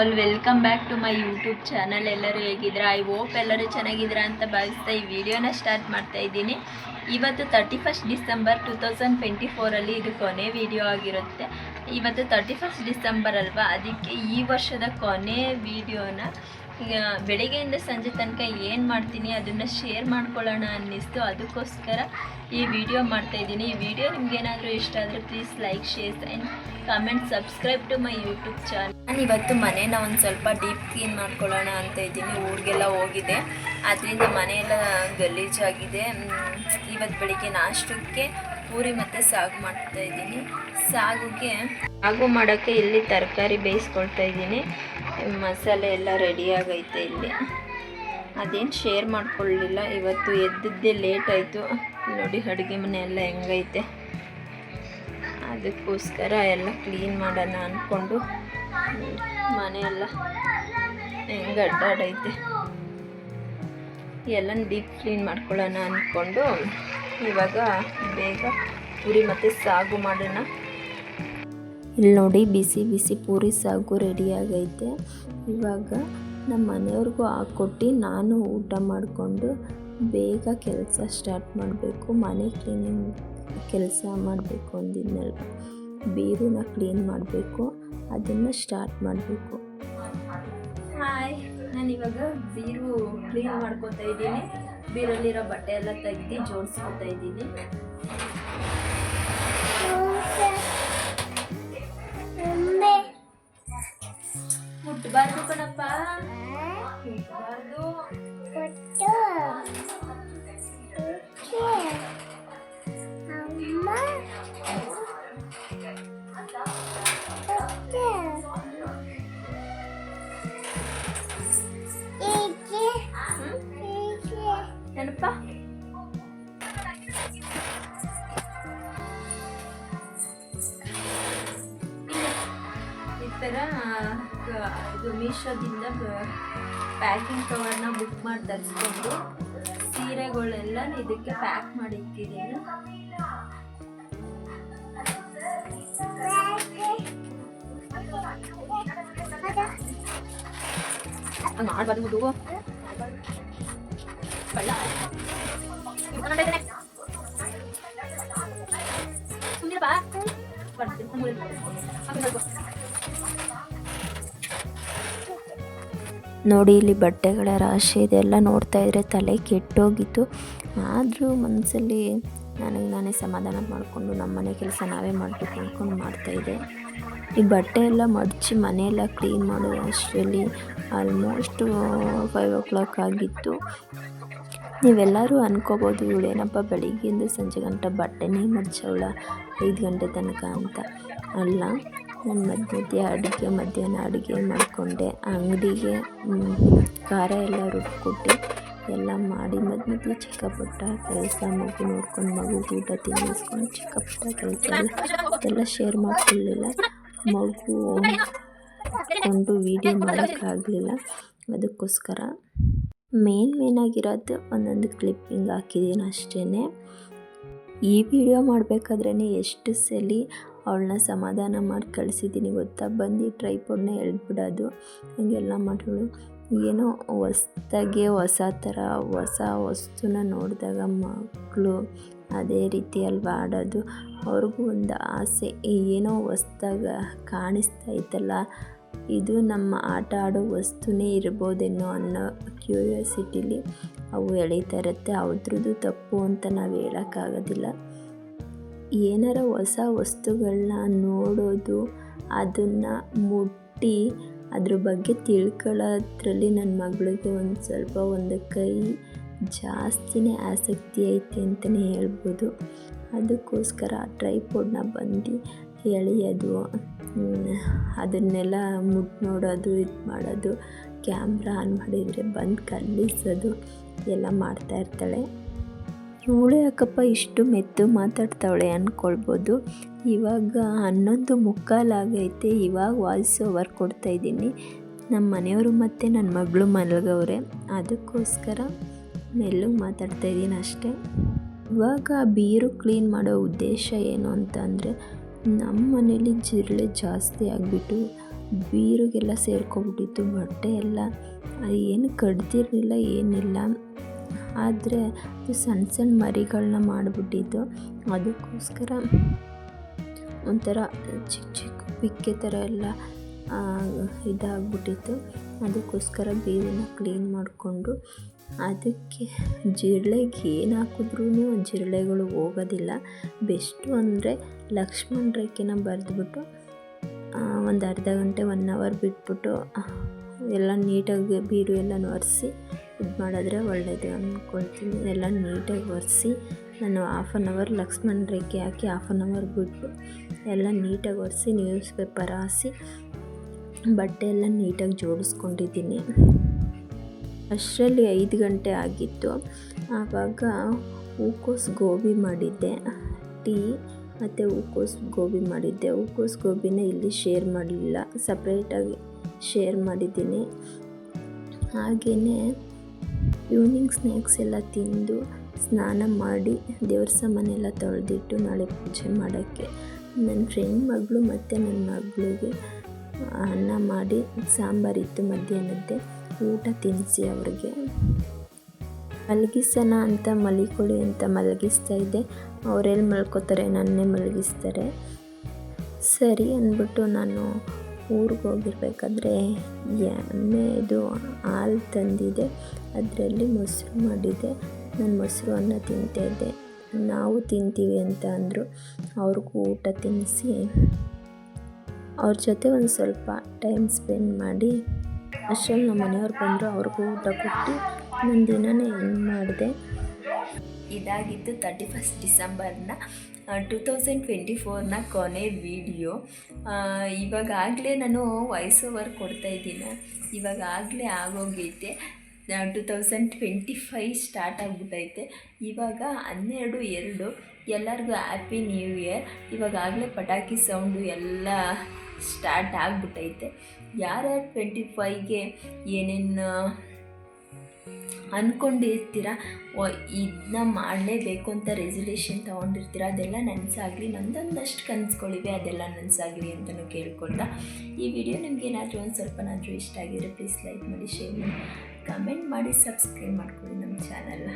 All welcome back to my YouTube channel ಎಲ್ಲರೂ ಹೇಗಿದ್ದೀರಾ? I hope ಎಲ್ಲರೂ ಚೆನ್ನಾಗಿದ್ದೀರಾ ಅಂತ ಭಾವಿಸ್ತಾ ಈ ವಿಡಿಯೋನ ಸ್ಟಾರ್ಟ್ ಮಾಡ್ತಾ ಇದ್ದೀನಿ. ಇವತ್ತು thirty first December two thousand twenty ಫೋರಲ್ಲಿ ಇದು ಕೊನೆ ವಿಡಿಯೋ ಆಗಿರುತ್ತೆ. ಇವತ್ತು ತರ್ಟಿ ಫಸ್ಟ್ ಡಿಸೆಂಬರ್ ಅಲ್ವಾ? ಅದಕ್ಕೆ ಈ ವರ್ಷದ ಕೊನೆ ವಿಡಿಯೋನ ಬೆಳಿಗ್ಗೆಯಿಂದ ಸಂಜೆ ತನಕ ಏನು ಮಾಡ್ತೀನಿ ಅದನ್ನು ಶೇರ್ ಮಾಡ್ಕೊಳ್ಳೋಣ ಅನ್ನಿಸ್ತು. ಅದಕ್ಕೋಸ್ಕರ ಈ ವಿಡಿಯೋ ಮಾಡ್ತಾ ಇದ್ದೀನಿ. ಈ ವಿಡಿಯೋ ನಿಮ್ಗೇನಾದರೂ ಇಷ್ಟ ಆದರೆ please like share and comment subscribe to my YouTube channel ನಾನು ಇವತ್ತು ಮನೇನ ಒಂದು ಸ್ವಲ್ಪ ಡೀಪ್ ಕ್ಲೀನ್ ಮಾಡ್ಕೊಳ್ಳೋಣ ಅಂತ ಇದ್ದೀನಿ. ಊರಿಗೆಲ್ಲ ಹೋಗಿದೆ. ಅದರಿಂದ ಮನೆಯೆಲ್ಲ ಗಲೀಜಾಗಿದೆ ಇವತ್ತು ಬೆಳಿಗ್ಗೆ ನಾಷ್ಟಕ್ಕೆ ಪೂರಿ ಮತ್ತು ಸಾಗು ಮಾಡ್ತಾ ಇದ್ದೀನಿ. ಸಾಗುಗೆ ಸಾಗು ಮಾಡೋಕ್ಕೆ ಇಲ್ಲಿ ತರಕಾರಿ ಬೇಯಿಸ್ಕೊಳ್ತಾ ಇದ್ದೀನಿ. ಮಸಾಲೆ ಎಲ್ಲ ರೆಡಿಯಾಗೈತೆ ಇಲ್ಲಿ. ಅದೇನು ಶೇರ್ ಮಾಡ್ಕೊಳ್ಳಿಲ್ಲ, ಇವತ್ತು ಎದ್ದಿದ್ದೇ ಲೇಟ್ ಆಯಿತು. ನೋಡಿ ಅಡುಗೆ ಮನೆ ಎಲ್ಲ ಹೆಂಗೈತೆ. ಅದಕ್ಕೋಸ್ಕರ ಎಲ್ಲ ಕ್ಲೀನ್ ಮಾಡೋಣ ಅಂದ್ಕೊಂಡು ಮನೆಯೆಲ್ಲ ಹೆಂಗೆ ಅಡ್ಡಾಡೈತೆ. ಎಲ್ಲ ಡೀಪ್ ಕ್ಲೀನ್ ಮಾಡ್ಕೊಳ್ಳೋಣ ಅಂದ್ಕೊಂಡು ಇವಾಗ ಬೇಗ ಪುರಿ ಮತ್ತು ಸಾಗು ಮಾಡೋಣ. ಇಲ್ಲಿ ನೋಡಿ ಬಿಸಿ ಬಿಸಿ ಪೂರಿ ಸಾಗು ರೆಡಿ ಆಗೈತೆ. ಇವಾಗ ನಮ್ಮ ಮನೆಯವ್ರಿಗೂ ಹಾಕ್ಕೊಟ್ಟು ನಾನು ಊಟ ಮಾಡಿಕೊಂಡು ಬೇಗ ಕೆಲಸ ಸ್ಟಾರ್ಟ್ ಮಾಡಬೇಕು. ಮನೆ ಕ್ಲೀನಿಂಗ್ ಕೆಲಸ ಮಾಡಬೇಕು ಅಂದಿದ್ಮೇಲೆ ಬೀರುನ ಕ್ಲೀನ್ ಮಾಡಬೇಕು, ಅದನ್ನು ಸ್ಟಾರ್ಟ್ ಮಾಡಬೇಕು. ಹಾಯ್ ನಾನು ಇವಾಗ ಬೀರು ಕ್ಲೀನ್ ಮಾಡ್ಕೊತಾ ಇದ್ದೀನಿ. ಬೀರಲ್ಲಿರೋ ಬಟ್ಟೆ ಎಲ್ಲ ತೆಗ್ದು ಜೋಡಿಸ್ಕೊತಾ ಇದ್ದೀನಿ. ಥರ ಇದು ಮೀಶೋದಿಂದ ಪ್ಯಾಕಿಂಗ್ ಕವರ್ನ ಬುಕ್ ಮಾಡಿ ತರಿಸ್ಕೊಂಡು ಸೀರೆಗಳೆಲ್ಲ ಇದಕ್ಕೆ ಪ್ಯಾಕ್ ಮಾಡಿ ಇಟ್ಟಿದ್ದೀನಿ. ಮಾಡ್ಬಾರ್ದು. ಸುಮ್ನಿರು ಬಾ. ಬರ್ತೀನಿ, ನೋಡಿ ಇಲ್ಲಿ ಬಟ್ಟೆಗಳ ರಾಶಿ ಇದೆಲ್ಲ ನೋಡ್ತಾ ಇದ್ರೆ ತಲೆ ಕೆಟ್ಟೋಗಿತ್ತು. ಆದರೂ ಮನಸ್ಸಲ್ಲಿ ನನಗೆ ನಾನೇ ಸಮಾಧಾನ ಮಾಡಿಕೊಂಡು ನಮ್ಮ ಮನೆ ಕೆಲಸ ನಾವೇ ಮಾಡಬೇಕು ಅಂದ್ಕೊಂಡು ಮಾಡ್ತಾಯಿದ್ದೆ ಈ ಬಟ್ಟೆ ಎಲ್ಲ ಮಡಚಿ ಮನೆಯೆಲ್ಲ ಕ್ಲೀನ್ ಮಾಡೋ ಅಷ್ಟರಲ್ಲಿ ಆಲ್ಮೋಸ್ಟ್ ಫೈವ್ ಓ ಕ್ಲಾಕ್ ಆಗಿತ್ತು. ನೀವೆಲ್ಲರೂ ಅನ್ಕೋಬೋದು ಇವಳೇನಪ್ಪ ಬೆಳಿಗ್ಗೆಯಿಂದ ಸಂಜೆ ಗಂಟ ಬಟ್ಟೆನೇ ಮಡ್ಚವಳ ಐದು ಗಂಟೆ ತನಕ ಅಂತ. ಅಲ್ಲ ನಾನು ಮಧ್ಯ ಅಡುಗೆ, ಮಧ್ಯಾಹ್ನ ಅಡುಗೆ ಮಾಡಿಕೊಂಡೆ. ಅಂಗಡಿಗೆ ಖಾರ ಎಲ್ಲ ರುಬ್ಬಿಕೊಟ್ಟು ಎಲ್ಲ ಮಾಡಿ ಮಧ್ಯ ಮಧ್ಯೆ ಚಿಕ್ಕ ಪುಟ್ಟ ಕೆಲಸ ಮಗು ನೋಡ್ಕೊಂಡು ಮಗು ಊಟ ತಿನ್ನಿಸ್ಕೊಂಡು ಚಿಕ್ಕ ಪುಟ್ಟ ಕೆಲಸ ಎಲ್ಲ ಶೇರ್ ಮಾಡ್ಕೊಳ್ಳಿಲ್ಲ. ಮಗು ಕೊಂಡು ವೀಡಿಯೋ ಮಾಡೋಕ್ಕಾಗಲಿಲ್ಲ. ಅದಕ್ಕೋಸ್ಕರ ಮೇನ್ ಆಗಿರೋದು ಒಂದೊಂದು ಕ್ಲಿಪ್ಪಿಂಗ್ ಹಾಕಿದ್ದೀನಿ ಅಷ್ಟೇ ಈ ವಿಡಿಯೋ ಮಾಡಬೇಕಾದ್ರೇ ಎಷ್ಟು ಸಲ ಅವಳನ್ನ ಸಮಾಧಾನ ಮಾಡಿ ಕಳಿಸಿದ್ದೀನಿ ಗೊತ್ತಾ? ಬಂದು ಟ್ರೈಪೋಡ್ನ ಎಳ್ದ್ಬಿಡೋದು ಹೀಗೆಲ್ಲ ಮಾಡೋಳು ಏನೋ ಹೊಸ್ದಾಗೆ ಹೊಸ ಥರ, ಹೊಸ ವಸ್ತುನ ನೋಡಿದಾಗ ಮಕ್ಕಳು ಅದೇ ರೀತಿ ಅಲ್ವಾ ಆಡೋದು. ಅವ್ರಿಗೂ ಒಂದು ಆಸೆ. ಏನೋ ಹೊಸ್ದಾಗ ಕಾಣಿಸ್ತಾ ಇತ್ತಲ್ಲ, ಇದು ನಮ್ಮ ಆಟ ಆಡೋ ವಸ್ತುನೇ ಇರ್ಬೋದೇನೋ ಅನ್ನೋ ಕ್ಯೂರಿಯಾಸಿಟಿಲಿ ಅವು ಎಳೀತಾ ಇರುತ್ತೆ. ಅದ್ರದ್ದು ತಪ್ಪು ಅಂತ ನಾವು ಹೇಳೋಕ್ಕಾಗೋದಿಲ್ಲ. ಏನಾರ ಹೊಸ ವಸ್ತುಗಳನ್ನ ನೋಡೋದು, ಅದನ್ನು ಮುಟ್ಟಿ ಅದ್ರ ಬಗ್ಗೆ ತಿಳ್ಕೊಳ್ಳೋದ್ರಲ್ಲಿ ನನ್ನ ಮಗಳಿಗೆ ಒಂದು ಸ್ವಲ್ಪ ಒಂದು ಕೈ ಜಾಸ್ತಿನೇ ಆಸಕ್ತಿ ಐತೆ ಅಂತಲೇ ಹೇಳ್ಬೋದು. ಅದಕ್ಕೋಸ್ಕರ ಟ್ರೈಪೋಡ್ನ ಬಂದು ಎಳೆಯೋದು ಅದನ್ನೆಲ್ಲ ಮುಟ್ ನೋಡೋದು, ಇದು ಮಾಡೋದು, ಕ್ಯಾಮ್ರಾ ಆನ್ ಮಾಡಿದರೆ ಬಂದು ಕಲ್ಲಿಸೋದು, ಎಲ್ಲ ಮಾಡ್ತಾ ಇರ್ತಾಳೆ. ಇವಳು ಯಾಕಪ್ಪ ಇಷ್ಟು ಮೆತ್ತು ಮಾತಾಡ್ತಾವಳೆ ಅಂದ್ಕೊಳ್ಬೋದು ಇವಾಗ ಹನ್ನೊಂದು ಮುಕ್ಕಾಲಾಗೈತೆ ಇವಾಗ ವಾಯ್ಸ್ ಓವರ್ ಕೊಡ್ತಾಯಿದ್ದೀನಿ ನಮ್ಮ ಮನೆಯವರು ಮತ್ತು ನನ್ನ ಮಗಳು ಮಲಗವ್ರೆ. ಅದಕ್ಕೋಸ್ಕರ ಮೆಲ್ಲು ಮಾತಾಡ್ತಾ ಇದ್ದೀನಿ ಅಷ್ಟೇ. ಇವಾಗ ಬೀರು ಕ್ಲೀನ್ ಮಾಡೋ ಉದ್ದೇಶ ಏನು ಅಂತ ಅಂದರೆ ನಮ್ಮ ಮನೇಲಿ ಜಿರಳೆ ಜಾಸ್ತಿ ಆಗಿಬಿಟ್ಟು ಬೀರುಗೆಲ್ಲ ಸೇರ್ಕೊಬಿಟ್ಟಿತ್ತು, ಬಟ್ಟೆ ಎಲ್ಲ. ಏನು ಕಡ್ದಿರಲಿಲ್ಲ ಏನಿಲ್ಲ. ಆದರೆ ಅದು ಸಣ್ಣ ಸಣ್ಣ ಮರಿಗಳನ್ನ ಮಾಡಿಬಿಟ್ಟಿದ್ದು. ಅದಕ್ಕೋಸ್ಕರ ಒಂಥರ ಚಿಕ್ಕ ಚಿಕ್ಕ ಪಿಕ್ಕೆ ಥರ ಎಲ್ಲ ಇದಾಗ್ಬಿಟ್ಟಿತ್ತು. ಅದಕ್ಕೋಸ್ಕರ ಬೇವಿನ ಕ್ಲೀನ್ ಮಾಡಿಕೊಂಡು ಅದಕ್ಕೆ ಜಿರಳೆಗೆ ಏನು ಹಾಕಿದ್ರೂ ಜಿರಳೆಗಳು ಹೋಗೋದಿಲ್ಲ. ಬೆಸ್ಟು ಅಂದರೆ ಲಕ್ಷ್ಮಣ ರೇಖೆನ ಬರೆದ್ಬಿಟ್ಟು ಒಂದು ಅರ್ಧ ಗಂಟೆ ಒನ್ ಅವರ್ ಬಿಟ್ಬಿಟ್ಟು ಎಲ್ಲ ನೀಟಾಗಿ ಬೀರು ಎಲ್ಲ ಒರೆಸಿ ಇದು ಮಾಡಿದ್ರೆ ಒಳ್ಳೆಯದು ಅಂದ್ಕೊಳ್ತೀನಿ. ಎಲ್ಲ ನೀಟಾಗಿ ಒರೆಸಿ ನಾನು ಹಾಫ್ ಆನ್ ಅವರ್ ಲಕ್ಷ್ಮಣ ರೇಖೆ ಹಾಕಿ ಹಾಫ್ ಆನ್ ಅವರ್ ಬಿಟ್ಟು ಎಲ್ಲ ನೀಟಾಗಿ ಒರೆಸಿ ನ್ಯೂಸ್ ಪೇಪರ್ ಹಾಸಿ ಬಟ್ಟೆ ಎಲ್ಲ ನೀಟಾಗಿ ಜೋಡಿಸ್ಕೊಂಡಿದ್ದೀನಿ. ಅಷ್ಟರಲ್ಲಿ ಐದು ಗಂಟೆ ಆಗಿತ್ತು. ಆವಾಗ ಹೂಕೋಸ್ ಗೋಬಿ ಮಾಡಿದ್ದೆ, ಟೀ ಮತ್ತು ಹೂಕೋಸು ಗೋಬಿ ಮಾಡಿದ್ದೆ. ಹೂಕೋಸ್ ಗೋಬಿನ ಇಲ್ಲಿ ಶೇರ್ ಮಾಡಲಿಲ್ಲ ಸಪ್ರೇಟಾಗಿ ಶೇರ್ ಮಾಡಿದ್ದೀನಿ. ಹಾಗೆಯೇ ಈವ್ನಿಂಗ್ ಸ್ನ್ಯಾಕ್ಸ್ ಎಲ್ಲ ತಿಂದು ಸ್ನಾನ ಮಾಡಿ ದೇವ್ರ ಸಾಮಾನೆಲ್ಲ ತೊಳೆದಿಟ್ಟು ನಾಳೆ ಪೂಜೆ ಮಾಡೋಕ್ಕೆ. ನನ್ನ ಫ್ರೆಂಡ್ ಮಗಳು ಮತ್ತು ನನ್ನ ಮಗಳಿಗೆ ಅನ್ನ ಮಾಡಿ ಸಾಂಬಾರಿತ್ತು ಮಧ್ಯಾಹ್ನದ್ದೆ. ಊಟ ತಿನ್ನಿಸಿ ಅವ್ರಿಗೆ. ಮಲಗಿಸೋಣ ಅಂತ ಮಲಿಕೊಳ್ಳಿ ಅಂತ ಮಲಗಿಸ್ತಾ ಇದ್ದೆ. ಅವರೆಲ್ಲಿ ಮಲ್ಕೋತಾರೆ, ನನ್ನೇ ಮಲಗಿಸ್ತಾರೆ. ಸರಿ ಅಂದ್ಬಿಟ್ಟು ನಾನು ಊರಿಗೆ ಹೋಗಿರ್ಬೇಕಾದ್ರೆ ಎಮ್ಮೆದು ಹಾಲು ತಂದಿದೆ. ಅದರಲ್ಲಿ ಮೊಸರು ಮಾಡಿದ್ದೆ ನಾನು ಮೊಸರು ಅನ್ನ ತಿಂತಾಯಿದ್ದೆ ನಾವು ತಿಂತೀವಿ ಅಂತ ಅಂದರು ಅವ್ರಿಗೂ ಊಟ ತಿನ್ನಿಸಿ ಅವ್ರ ಜೊತೆ ಒಂದು ಸ್ವಲ್ಪ ಟೈಮ್ ಸ್ಪೆಂಡ್ ಮಾಡಿ ಅಷ್ಟರಲ್ಲಿ ನಮ್ಮ ಮನೆಯವ್ರು ಬಂದರು ಅವ್ರಿಗೂ ಊಟ ಕೊಟ್ಟು ನಾನು ದಿನನೇ ಎಂಡ್ ಮಾಡಿದೆ. ಇದಾಗಿತ್ತು ತರ್ಟಿ ಫಸ್ಟ್ ಡಿಸೆಂಬರ್ನ ಟು ತೌಸಂಡ್ ಟ್ವೆಂಟಿ ಫೋರ್ನ ಕೊನೆ ವಿಡಿಯೋ. ಇವಾಗಾಗಲೇ ನಾನು ವಾಯ್ಸ್ ಓವರ್ ಕೊಡ್ತಾಯಿದ್ದೀನಿ ಇವಾಗಲೇ ಆಗೋಗೈತೆ. Two thousand twenty five start ಆಗಿಬಿಟ್ಟೈತೆ ಇವಾಗ ಹನ್ನೆರಡು, ಎರಡು, ಎಲ್ಲರಿಗೂ ಹ್ಯಾಪಿ ನ್ಯೂ ಇಯರ್ ಇವಾಗಾಗಲೇ ಪಟಾಕಿ ಸೌಂಡು ಎಲ್ಲ ಸ್ಟಾರ್ಟ್ ಆಗಿಬಿಟ್ಟೈತೆ ಯಾರ್ಯಾರು ಟ್ವೆಂಟಿ ಫೈಗೆ ಏನೇನು ಅಂದ್ಕೊಂಡಿರ್ತೀರ ಇದನ್ನ ಮಾಡಲೇಬೇಕು ಅಂತ ರೆಸಲ್ಯೂಷನ್ ತೊಗೊಂಡಿರ್ತೀರ? ಅದೆಲ್ಲ ನನಸಾಗಲಿ, ನಂದೊಂದಷ್ಟು ಕನಸುಗಳಿವೆ, ಅದೆಲ್ಲ ನನಸಾಗಲಿ ಅಂತಲೂ ಕೇಳ್ಕೊಳ್ತಾ. ಈ ವಿಡಿಯೋ ನಿಮ್ಗೆ ಏನಾದರೂ ಒಂದು ಸ್ವಲ್ಪನಾದರೂ ಇಷ್ಟ ಆಗಿದ್ರೆ ಪ್ಲೀಸ್ ಲೈಕ್ ಮಾಡಿ ಶೇರ್ ಮಾಡಿ. ಕಮೆಂಟ್ ಮಾಡಿ ಸಬ್ಸ್ಕ್ರೈಬ್ ಮಾಡ್ಕೊಳ್ಳಿ ನಮ್ಮ ಚಾನಲ್ನ